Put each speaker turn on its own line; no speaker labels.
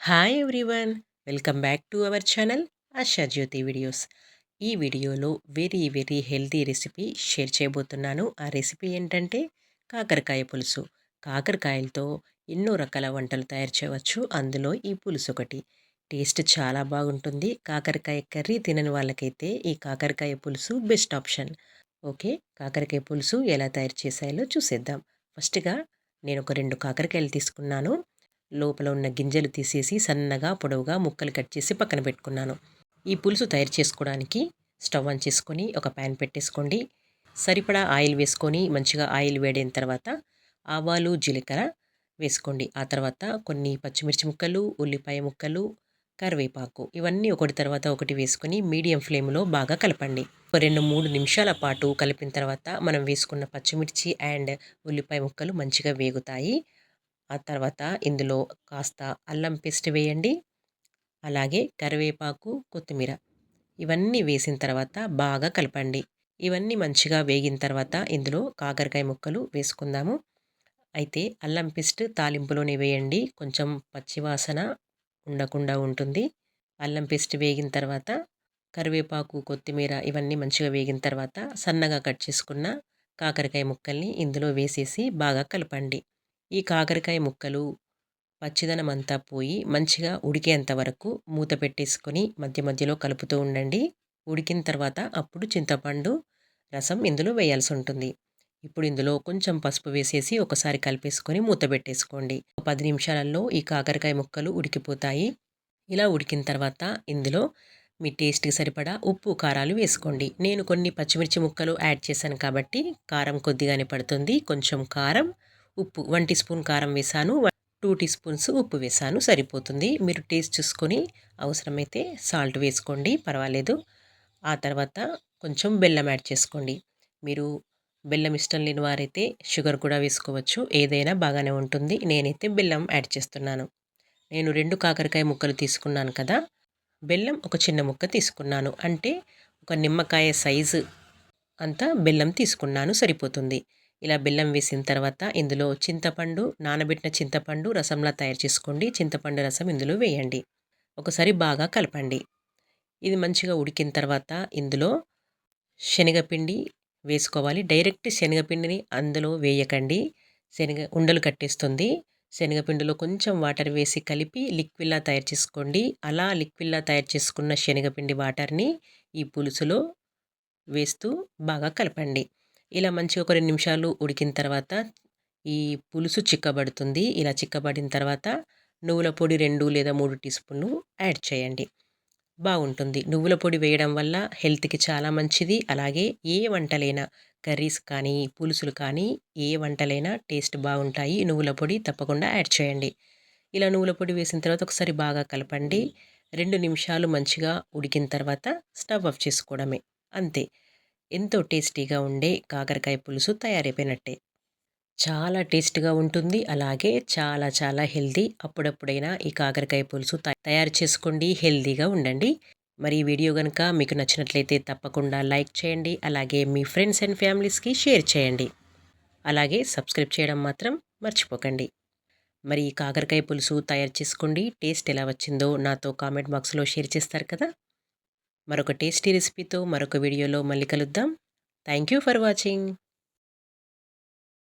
Hi everyone welcome back to our channel Asha Jyothi videos ఈ వీడియోలో very very healthy recipe share చేయబోతున్నాను. ఆ recipe ఏంటంటే కాకరకాయ పులుసు. కాకరకాయలతో ఎన్నో రకాల వంటలు తయారు చేయవచ్చు. అందులో ఈ పులుసు ఒకటి. టేస్ట్ చాలా బాగుంటుంది. కాకరకాయ కర్రీ తినని వాళ్ళకైతే ఈ కాకరకాయ పులుసు బెస్ట్ ఆప్షన్ ఓకే కాకరకాయ పులుసు ఎలా తయారు చేసాయో చూసేద్దాం. ఫస్ట్గా నేను ఒక రెండు కాకరకాయలు తీసుకున్నాను. లోపల ఉన్న గింజలు తీసేసి సన్నగా పొడవుగా ముక్కలు కట్ చేసి పక్కన పెట్టుకున్నాను. ఈ పులుసు తయారు చేసుకోవడానికి స్టవ్ ఆన్ చేసుకొని ఒక ప్యాన్ పెట్టేసుకోండి. సరిపడా ఆయిల్ వేసుకొని మంచిగా ఆయిల్ వేడిన తర్వాత ఆవాలు జీలకర్ర వేసుకోండి. ఆ తర్వాత కొన్ని పచ్చిమిర్చి ముక్కలు ఉల్లిపాయ ముక్కలు కరివేపాకు ఇవన్నీ ఒకటి తర్వాత ఒకటి వేసుకొని మీడియం ఫ్లేమ్లో బాగా కలపండి. ఒక రెండు మూడు నిమిషాల పాటు కలిపిన తర్వాత మనం వేసుకున్న పచ్చిమిర్చి అండ్ ఉల్లిపాయ ముక్కలు మంచిగా వేగుతాయి. ఆ తర్వాత ఇందులో కాస్త అల్లం పేస్ట్ వేయండి. అలాగే కరివేపాకు కొత్తిమీర ఇవన్నీ వేసిన తర్వాత బాగా కలపండి. ఇవన్నీ మంచిగా వేగిన తర్వాత ఇందులో కాకరకాయ ముక్కలు వేసుకుందాము. అయితే అల్లం పేస్ట్ తాలింపులోనే వేయండి. కొంచెం పచ్చివాసన ఉండకుండా ఉంటుంది. అల్లం పేస్ట్ వేగిన తర్వాత కరివేపాకు కొత్తిమీర ఇవన్నీ మంచిగా వేగిన తర్వాత సన్నగా కట్ చేసుకున్న కాకరకాయ ముక్కల్ని ఇందులో వేసేసి బాగా కలపండి. ఈ కాకరకాయ ముక్కలు పచ్చిదనం అంతా పోయి మంచిగా ఉడికేంత వరకు మూత పెట్టేసుకొని మధ్య మధ్యలో కలుపుతూ ఉండండి. ఉడికిన తర్వాత అప్పుడు చింతపండు రసం ఇందులో వేయాల్సి ఉంటుంది. ఇప్పుడు ఇందులో కొంచెం పసుపు వేసేసి ఒకసారి కలిపేసుకొని మూత పెట్టేసుకోండి. పది నిమిషాలలో ఈ కాకరకాయ ముక్కలు ఉడికిపోతాయి. ఇలా ఉడికిన తర్వాత ఇందులో మీ టేస్ట్కి సరిపడా ఉప్పు కారాలు వేసుకోండి. నేను కొన్ని పచ్చిమిర్చి ముక్కలు యాడ్ చేశాను కాబట్టి కారం కొద్దిగానే పడుతుంది. కొంచెం కారం ఉప్పు వన్ టీ స్పూన్ కారం వేసాను టూ టీ స్పూన్స్ ఉప్పు వేసాను సరిపోతుంది. మీరు టేస్ట్ చూసుకొని అవసరమైతే సాల్ట్ వేసుకోండి పర్వాలేదు. ఆ తర్వాత కొంచెం బెల్లం యాడ్ చేసుకోండి. మీరు బెల్లం ఇష్టం లేని వారైతే షుగర్ కూడా వేసుకోవచ్చు ఏదైనా బాగానే ఉంటుంది. నేనైతే బెల్లం యాడ్ చేస్తున్నాను. నేను రెండు కాకరకాయ ముక్కలు తీసుకున్నాను కదా బెల్లం ఒక చిన్న ముక్క తీసుకున్నాను. అంటే ఒక నిమ్మకాయ సైజు అంతా బెల్లం తీసుకున్నాను సరిపోతుంది. ఇలా బెల్లం వేసిన తర్వాత ఇందులో చింతపండు నానబెట్టిన చింతపండు రసంలా తయారు చేసుకోండి. చింతపండు రసం ఇందులో వేయండి. ఒకసారి బాగా కలపండి. ఇది మంచిగా ఉడికిన తర్వాత ఇందులో శనగపిండి వేసుకోవాలి. డైరెక్ట్ శనగపిండిని అందులో వేయకండి. శనగ ఉండలు కట్టేస్తుంది. శనగపిండిలో కొంచెం వాటర్ వేసి కలిపి లిక్విడ్లా తయారు చేసుకోండి. అలా లిక్విడ్లా తయారు చేసుకున్న శనగపిండి వాటర్ని ఈ పులుసులో వేస్తూ బాగా కలపండి. ఇలా మంచిగా ఒక రెండు నిమిషాలు ఉడికిన తర్వాత ఈ పులుసు చిక్కబడుతుంది. ఇలా చిక్కబడిన తర్వాత నువ్వుల పొడి రెండు లేదా మూడు టీ స్పూన్లు యాడ్ చేయండి. బాగుంటుంది. నువ్వుల పొడి వేయడం వల్ల హెల్త్కి చాలా మంచిది. అలాగే ఏ వంటలైనా కర్రీస్ కానీ పులుసులు కానీ ఏ వంటలైనా టేస్ట్ బాగుంటాయి. నువ్వుల పొడి తప్పకుండా యాడ్ చేయండి. ఇలా నువ్వుల పొడి వేసిన తర్వాత ఒకసారి బాగా కలపండి. రెండు నిమిషాలు మంచిగా ఉడికిన తర్వాత స్టవ్ ఆఫ్ చేసుకోవడమే. అంతే. ఎంతో టేస్టీగా ఉండే కాకరకాయ పులుసు తయారైపోయినట్టే. చాలా టేస్ట్గా ఉంటుంది. అలాగే చాలా చాలా హెల్దీ అప్పుడప్పుడైనా ఈ కాకరకాయ పులుసు తయారు చేసుకోండి. హెల్దీగా ఉండండి. మరి ఈ వీడియో కనుక మీకు నచ్చినట్లయితే తప్పకుండా లైక్ చేయండి. అలాగే మీ ఫ్రెండ్స్ అండ్ ఫ్యామిలీస్కి షేర్ చేయండి. అలాగే సబ్స్క్రైబ్ చేయడం మాత్రం మర్చిపోకండి. మరి ఈ కాకరకాయ పులుసు తయారు చేసుకోండి. టేస్ట్ ఎలా వచ్చిందో నాతో కామెంట్ బాక్స్లో షేర్ చేస్తారు కదా? మరొక టేస్టీ రెసిపీతో మరొక వీడియోలో మళ్ళీ కలుద్దాం. Thank you for watching